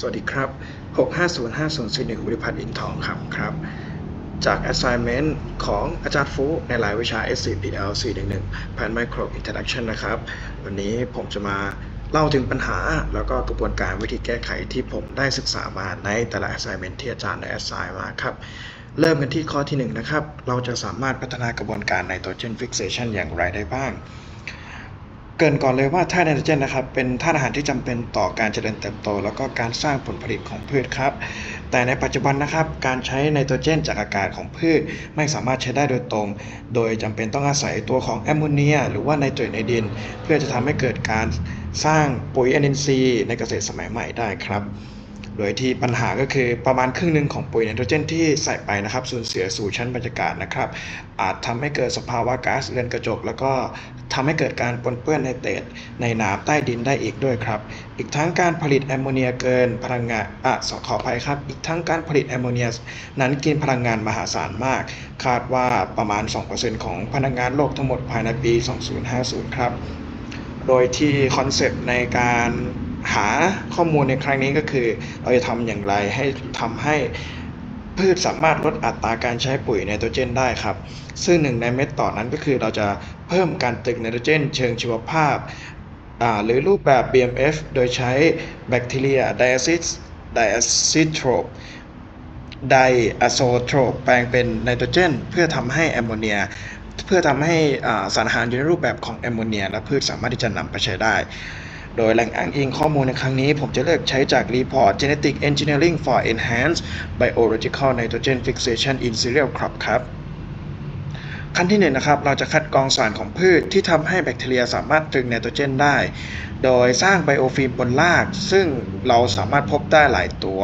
สวัสดีครับ 6505041บริพัฒน์อินทองครับครับ จาก assignment ของอาจารย์ฟุในรายวิชา SCPL 411 Pan Micro Introduction นะครับ วันนี้ผมจะมาเล่าถึงปัญหาแล้วก็กระบวนการวิธีแก้ไขที่ผมได้ศึกษามาในแต่ละ assignment ที่อาจารย์ได้ assign มาครับ เริ่มกันที่ข้อที่ 1 นะครับ เราจะสามารถพัฒนากระบวนการ nitrogen fixation อย่างไรได้บ้าง เกินก่อนเลยว่าธาตุไนโตรเจนนะครับเป็นธาตุอาหารที่จำเป็นต่อการเจริญเติบโต แล้วก็การสร้างผลผลิตของพืชครับ แต่ในปัจจุบันนะครับการใช้ไนโตรเจนจากอากาศของพืชไม่สามารถใช้ได้โดยตรง โดยจำเป็นต้องอาศัยตัวของแอมโมเนีย หรือว่าไนเตรตในดิน เพื่อจะทำให้เกิดการสร้างปุ๋ยเอ็นซีในเกษตรสมัยใหม่ได้ครับ โดยที่ปัญหาก็คือประมาณครึ่งหนึ่งของปุ๋ยไนโตรเจนที่ใส่ไปนะครับสูญเสียสู่ชั้นบรรยากาศนะครับ อาจทำให้เกิดสภาวะก๊าซเรือนกระจก แล้วก็ทำให้เกิดการปนเปื้อนไนเตรตในน้ำใต้ดินได้อีกด้วยครับ อีกทั้งการผลิตแอมโมเนียเกินพลังงานอะขออภัยครับ อีกทั้งการผลิตแอมโมเนียนั้นกินพลังงานมหาศาลมาก คาดว่าประมาณ 2%ของพลังงานโลกทั้งหมดภายในปี 2050 ครับ โดยที่คอนเซปต์ในการ หาข้อมูลในครั้งนี้ก็คือ เราจะทำอย่างไรให้ทำให้พืชสามารถลดอัตราการใช้ปุ๋ยไนโตรเจนได้ครับ ซึ่งหนึ่งในเม็ดต่อนั้นก็คือเราจะเพิ่มการตึกไนโตรเจน เชิงชีวภาพ หรือรูปแบบ BMF โดยใช้แบคทีเรียไดอะซิสไดอะซิโทรปไดอะโซโทรปแปลงเป็นไนโตรเจน เพื่อทำให้แอมโมเนียเพื่อทำให้สารอาหารอยู่ในรูปแบบของแอมโมเนีย และพืชสามารถที่จะนำไปใช้ได้ โดยแหล่งอ้างอิงข้อมูลในครั้งนี้ผมจะเลือกใช้จากรีพอร์ต Genetic Engineering for Enhanced Biological Nitrogen Fixation in Cereal Crop ครับขั้นที่หนึ่งนะครับเราจะคัดกรองสารของพืชที่ทำให้แบคทีเรียสามารถตรึงไนโตรเจนได้ โดยสร้างไบโอฟิล์มบนราก ซึ่งเราสามารถพบได้หลายตัว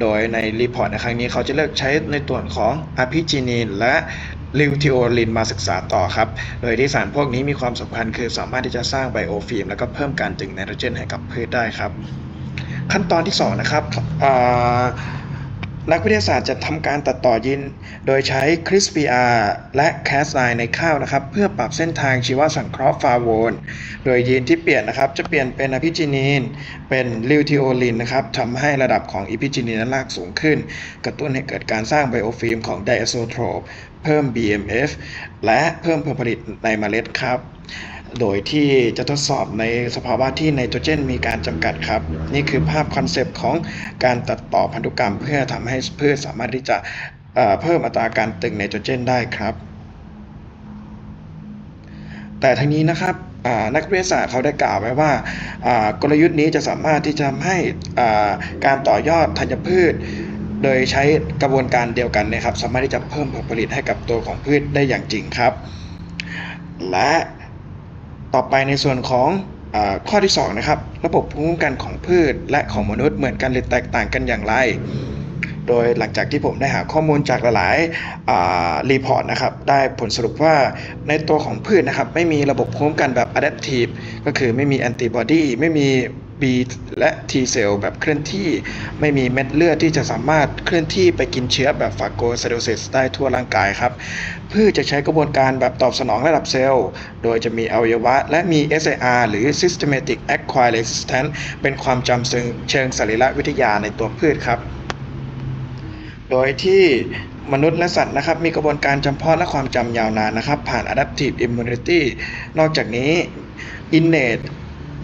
โดยในรีพอร์ตในครั้งนี้เขาจะเลือกใช้ในส่วนของอะพิจินีนและ ลิวทิโอลินมาศึกษาต่อครับ โดยที่สารพวกนี้มีความสำคัญคือสามารถที่จะสร้างไบโอฟิล์ม แล้วก็เพิ่มการดึงไนโตรเจนให้กับพืชได้ครับ ขั้นตอนที่2นะครับ นักวิทยาศาสตร์จะทำการตัดต่อยีนโดยใช้ CRISPR และ Cas9 ในข้าวนะครับ เพื่อปรับเส้นทางชีวสังเคราะห์ฟาโวนโดยยีนที่เปลี่ยนนะครับ จะเปลี่ยนเป็นอพิจินีน เป็นลิวทิโอลินนะครับทำให้ระดับของอีพิจินีนนั้นลากสูงขึ้น กระตุ้นให้เกิดการสร้างไบโอฟิล์มของไดอะโซโทรปเพิ่ม BMF และเพิ่มผลผลิตในเมล็ดครับ โดยที่จะทดสอบในสภาวะที่ไนโตรเจนมีการจำกัดครับ นี่คือภาพคอนเซปต์ของการตัดต่อพันธุกรรม เพื่อทำให้พืชสามารถที่จะเพิ่มอัตราการตึงไนโตรเจนได้ครับ แต่ทั้งนี้นะครับนักวิทยาศาสตร์เขาได้กล่าวไว้ว่ากลยุทธ์นี้จะสามารถที่จะทำให้การต่อยอดธัญพืช โดยใช้กระบวนการเดียวกันนะครับ สามารถที่จะเพิ่มผลผลิตให้กับตัวของพืชได้อย่างจริงครับ และ ต่อไปในส่วนของอข้อที่2นะครับระบบภูมิคุ้มกันของพืช และของมนุษย์เหมือนกันหรือแตกต่างกันอย่างไร โดยหลังจากที่ผมได้หาข้อมูลจากหลายๆรีพอร์ตนะครับได้ผลสรุปว่าในตัวของพืชนะครับไม่มีระบบภูมิคุ้มกันแบบ adaptive ก็คือไม่มีแอนติบอดีไม่มี B และ T เซลล์แบบเคลื่อนที่ไม่มีเม็ดเลือดที่จะสามารถเคลื่อนที่ไปกินเชื้อแบบฟาโกไซโตซิสได้ทั่วร่างกายครับพืชจะใช้กระบวนการแบบตอบสนองระดับเซลล์ โดยจะมีอวัยวะ และมี SAR หรือ Systematic Acquired Resistance เป็นความจำเชิงเชิงสรีรวิทยาในตัวพืชครับ โดยที่มนุษย์และสัตว์นะครับมีกระบวนการจำเพาะและความจำยาวนานนะครับ ผ่าน adaptive immunity นอกจากนี้ innate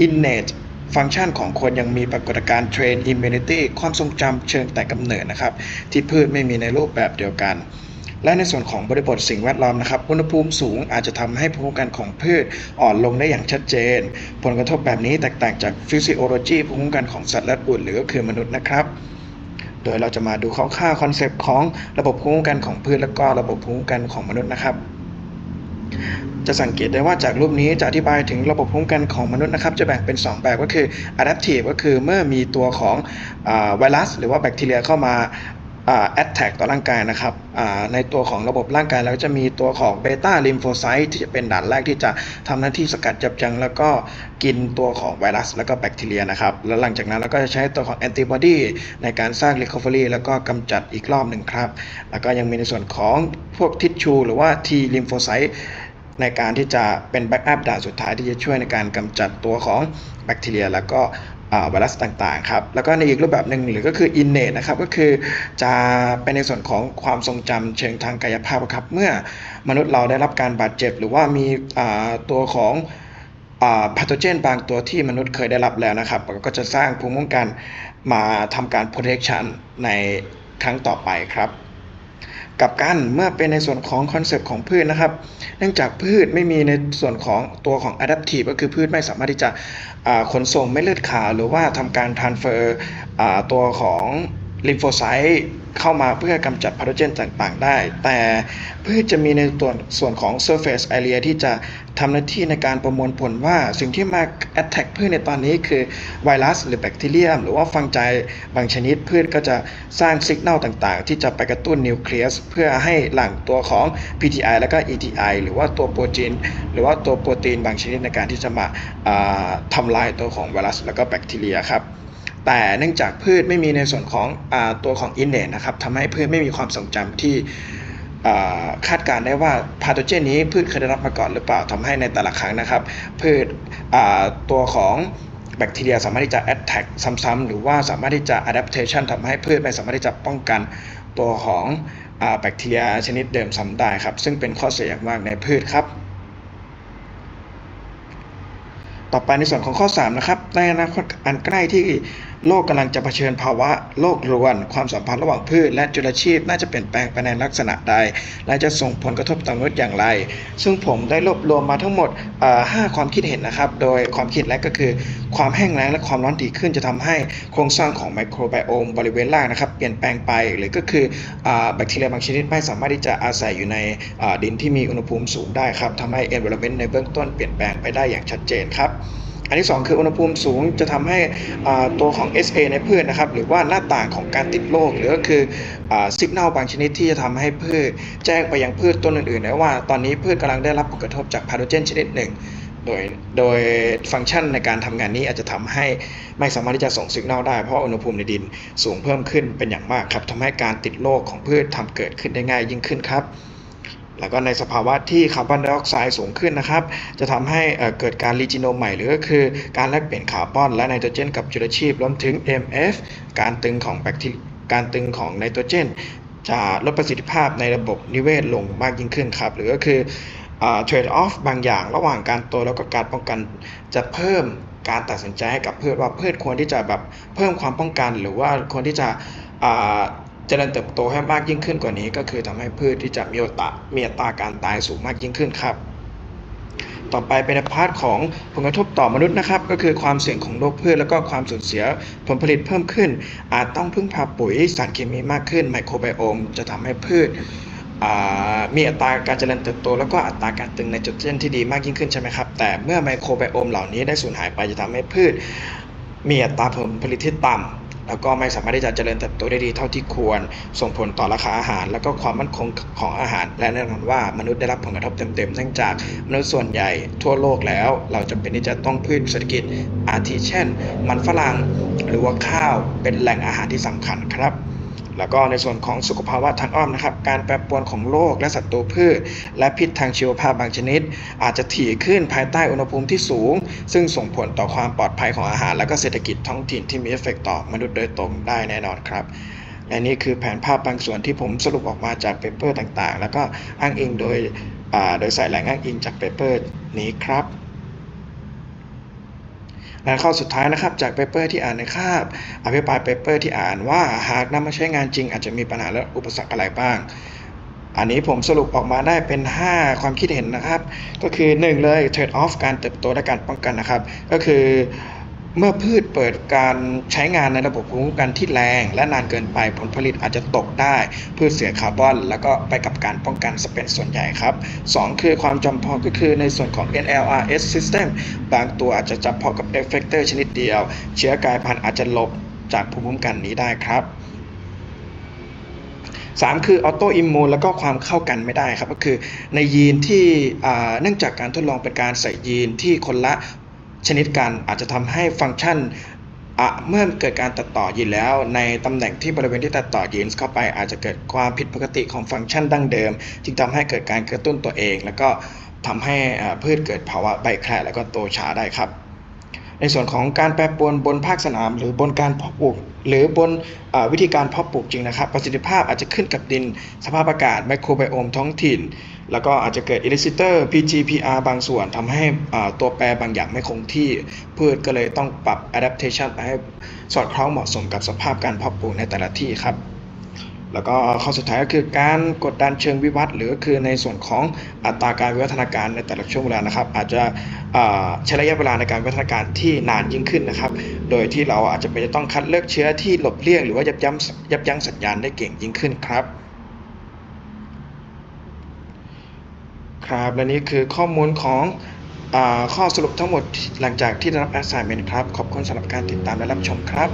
innate ฟังก์ชันของคนยังมีปรากฏการณ์ train immunity ความทรงจำเชิงแต่กำเนิดนะครับ ที่พืชไม่มีในรูปแบบเดียวกัน และในส่วนของบริบทสิ่งแวดล้อมนะครับ อุณหภูมิสูงอาจจะทำให้ภูมิคุ้มกันของพืชอ่อนลงได้อย่างชัดเจน ผลกระทบแบบนี้แตกต่างจากฟิสิโอโลจีภูมิคุ้มกันของสัตว์และอื่นหรือก็คือมนุษย์นะครับโดยเราจะมาดูคร่าวๆคอนเซปต์ของระบบภูมิคุ้มกันของพืชและก็ระบบภูมิคุ้มกันของมนุษย์นะครับ จะสังเกตได้ว่าจากรูปนี้จะอธิบายถึงระบบภูมิคุ้มกันของมนุษย์นะครับ จะแบ่งเป็น 2 แบบก็คือ adaptive ก็คือเมื่อมีตัวของอไวรัส หรือว่าแบคทีเรียเข้ามาแอดแท็กต่อร่างกายนะครับในตัวของระบบร่างกายแล้วจะมีตัวของเบต้าลิมโฟไซต์ที่จะเป็นด่านแรกที่จะทำหน้าที่สกัดจับยั้งแล้วก็กินตัวของไวรัส แล้วก็แบคทีเรียนะครับ แล้วหลังจากนั้นเราก็จะใช้ตัวของแอนติบอดีในการสร้างรีคอเวอรี่แล้วก็กำจัดอีกรอบหนึ่งครับ แล้วก็ยังมีในส่วนของพวกทิชชู หรือว่า T ลิมโฟไซต์ ในการที่จะเป็นแบ็กอัพด่านสุดท้ายที่จะช่วยในการกำจัดตัวของแบคทีเรีย แล้วก็ไวรัสต่างๆครับแล้วก็ในอีกรูปแบบหนึ่งหรือก็คือ innate นะครับก็คือจะเป็นในส่วนของความทรงจำเชิงทางกายภาพครับเมื่อมนุษย์เราได้รับการบาดเจ็บ หรือว่ามีตัวของพาโทเจนบางตัวที่มนุษย์เคยได้รับแล้วนะครับ ก็จะสร้างภูมิคุ้มกันมาทำการ protection ในครั้งต่อไปครับ กับกันเมื่อเป็นในส่วนของคอนเซปต์ของพืชนะครับ เนื่องจากพืชไม่มีในส่วนของตัวของ adaptive ก็คือพืชไม่สามารถที่จะขนส่งเม็ดเลือดขาวหรือว่าทำการ transfer อ่าตัวของลิมโฟไซต์ เข้ามาเพื่อกำจัดพาโทเจนต่างๆ ได้ แต่พืชจะมีในตัวส่วนของ surface area ที่จะทำหน้าที่ในการประมวลผลว่าสิ่งที่มา attack พืชในตอนนี้คือไวรัส หรือแบคทีเรียม หรือว่าฟังไจบางชนิดพืชก็จะสร้างสัญญาณต่างๆ ที่จะไปกระตุ้นนิวเคลียสเพื่อให้หลั่งตัวของ PTI แล้วก็ ETI หรือว่าตัวโปรตีนหรือว่าตัวโปรตีนบางชนิดในการที่จะมาอ่าทำลายตัวของไวรัส แล้วก็แบคทีเรียครับ แต่เนื่องจากพืชไม่มีในส่วนของอตัวของอินเนตนะครับทำให้พืชไม่มีความทรงจำที่คาดการณ์ได้ว่าพาโทเจนนี้พืชเคยได้รับมาก่อนหรือเปล่าทำให้ในแต่ละครั้งนะครับ พืชตัวของแบคทีเรียสามารถที่จะ attack ซ้ำๆหรือว่าสามารถที่จะ adaptation ทำให้พืชไม่สามารถที่จะป้องกันตัวของอแบคทีเรียชนิดเดิมซ้ำได้ครับ ซึ่งเป็นข้อเสียอย่างมากในพืชครับ ต่อไปในส่วนของข้อ 3 นะครับในอนาคตอันใกล้ที่ โลกกำลังจะเผชิญภาวะโลกรวน ความสัมพันธ์ระหว่างพืชและจุลชีพน่าจะเปลี่ยนแปลงไปในลักษณะใด และจะส่งผลกระทบต่อมนุษย์อย่างไร ซึ่งผมได้รวบรวมมาทั้งหมด 5 ความคิดเห็นนะครับ โดยความคิดแรกก็คือ ความแห้งแล้งและความร้อนถี่ขึ้นจะทำให้โครงสร้างของไมโครไบโอมบริเวณล่างนะครับเปลี่ยนแปลงไป หรือก็คืออแบคทีเรียบางชนิดไม่สามารถที่จะอาศัยอยู่ในดินที่มีอุณหภูมิสูงได้ครับทำให้ environment ในเบื้องต้นเปลี่ยนแปลงไปได้อย่างชัดเจนครับ อันที่ 2 คืออุณหภูมิสูงจะทำให้ตัวของ SA ในพืชนะครับหรือว่าหน้าต่างของการติดโรคหรือก็คือสัญญาณบางชนิดที่จะทำให้พืชแจ้งไปยังพืชต้นอื่นๆนะว่า ตอนนี้พืชกำลังได้รับผลกระทบจากพาโทเจนชนิดหนึ่งโดยโดยฟังก์ชันในการทำงานนี้อาจจะทำให้ไม่สามารถที่จะส่งสัญญาณได้เพราะอุณหภูมิในดินสูงเพิ่มขึ้นเป็นอย่างมากครับทำให้การติดโรคของพืชทำเกิดขึ้นได้ง่ายยิ่งขึ้นครับ แล้วก็ในสภาวะที่คาร์บอนไดออกไซด์สูงขึ้นนะครับ จะทำให้เกิดการรีจิโนมใหม่หรือก็คือการแลกเปลี่ยนคาร์บอนและไนโตรเจนกับจุลชีพรวมถึง MF การตึงของแบคทีการตึงของไนโตรเจน จะลดประสิทธิภาพในระบบนิเวศลงมากยิ่งขึ้นครับ หรือก็คือเทรดออฟบางอย่างระหว่างการโตแล้วก็การป้องกันจะเพิ่มการตัดสินใจให้กับพืชว่าพืชควรที่จะแบบเพิ่มความป้องกัน หรือว่าควรที่จะ เจริญเติบโตให้มากยิ่งขึ้นกว่านี้ ก็คือทำให้พืชที่จะมีโอกาสมีอัตราการตายสูงมากยิ่งขึ้นครับ ต่อไปเป็นพาร์ทของผลกระทบต่อมนุษย์นะครับ ก็คือความเสี่ยงของโรคพืชแล้วก็ความสูญเสียผลผลิตเพิ่มขึ้น อาจต้องพึ่งพาปุ๋ยสารเคมีมากขึ้นไมโครไบโอมจะทำให้พืชมีอัตราการเจริญเติบโต แล้วก็อัตราการตึงไนโตรเจนที่ดีมากยิ่งขึ้นใช่ไหมครับ แต่เมื่อไมโครไบโอมเหล่านี้ได้สูญหายไปจะทำให้พืช มีอัตราผลผลิตที่ต่ำ แล้วก็ไม่สามารถที่จะเจริญเติบโตได้ดีเท่าที่ควร ส่งผลต่อราคาอาหาร แล้วก็ความมั่นคงของอาหาร และแน่นอนว่ามนุษย์ได้รับผลกระทบเต็มๆเนื่องจากมนุษย์ส่วนใหญ่ทั่วโลกแล้ว เราจำเป็นที่จะต้องพืชเศรษฐกิจอาทิเช่น มันฝรั่งหรือว่าข้าวเป็นแหล่งอาหารที่สำคัญครับ แล้วก็ในส่วนของสุขภาวะทางอ้อมนะครับ การแปรปรวนของโรคและศัตรูพืช และพิษทางชีวภาพบางชนิด อาจจะถี่ขึ้นภายใต้อุณหภูมิที่สูง ซึ่งส่งผลต่อความปลอดภัยของอาหาร และก็เศรษฐกิจท้องถิ่นที่มีเอฟเฟกต์ต่อมนุษย์โดยตรงได้แน่นอนครับและนี่คือแผนภาพบางส่วนที่ผมสรุปออกมาจากเปเปอร์ต่างๆ แล้วก็อ้างอิงโดยอ่าโดยใส่แหล่งอ้างอิงจากเปเปอร์นี้ครับ และข้อสุดท้ายนะครับจากเปเปอร์ที่อ่านในคาบอภิปรายเปเปอร์ที่อ่านว่าหากนำมาใช้งานจริง อาจจะมีปัญหาและอุปสรรคอะไรบ้าง อันนี้ผมสรุปออกมาได้เป็น 5 ความคิดเห็นนะครับ ก็คือ 1 เลย trade off การเติบโตและการป้องกันนะครับ ก็คือ เมื่อพืชเปิดการใช้งานในระบบภูมิคุ้มกันที่แรง และนานเกินไปผลผลิตอาจจะตกได้ พืชเสียคาร์บอน แล้วก็ไปกับการป้องกันสเป็นส่วนใหญ่ครับ 2 คือความจำเพาะก็คือในส่วนของ NLRS system บางตัวอาจจะจำเพาะกับ effector ชนิดเดียว เชื้อกลายพันธุ์อาจจะหลบจากภูมิคุ้มกันนี้ได้ครับสามคือออโตอิมมูนแล้วก็ความเข้ากันไม่ได้ครับ ก็คือในยีนที่เนื่องจากการทดลองเป็นการใส่ยีนที่คนละ ชนิดกันอาจจะทำให้ฟังก์ชันเมื่อเกิดการตัดต่อยีนแล้ว ในตำแหน่งที่บริเวณที่ตัดต่อยีนเข้าไป อาจจะเกิดความผิดปกติของฟังก์ชันดั้งเดิม จึงทำให้เกิดการกระตุ้นตัวเอง แล้วก็ทำให้พืชเกิดภาวะใบแคระแล้วก็โตช้าได้ครับ ในส่วนของการแปรปรวนบนภาคสนาม หรือบนการเพาะปลูก หรือบนอวิธีการเพาะปลูกจริงนะครับ ประสิทธิภาพอาจจะขึ้นกับดิน สภาพอากาศไมโครไบโอมท้องถิ่น แล้วก็อาจจะเกิดอิเลซิเตอร์ PGPR บางส่วนทำให้ตัวแปรบางอย่างไม่คงที่ พืชก็เลยต้องปรับ adaptation ให้สอดคล้องเหมาะสมกับสภาพการเพาะปลูกในแต่ละที่ครับ แล้วก็ข้อสุดท้ายก็คือการกดดันเชิงวิวัฒน์หรือก็คือในส่วนของอัตราการวิวัฒนาการในแต่ละช่วงเวลานะครับ อาจจะใช้ระยะเวลาในการวิวัฒนาการที่นานยิ่งขึ้นนะครับ โดยที่เราอาจจะเป็นจะต้องคัดเลือกเชื้อที่หลบเลี่ยง หรือว่ายับยั้งยับยั้งสัญญาณได้เก่งยิ่งขึ้นครับครับและนี่คือข้อมูลของอข้อสรุปทั้งหมดหลังจากที่ได้รับ assignment ครับ ขอบคุณสำหรับการติดตามและรับชมครับ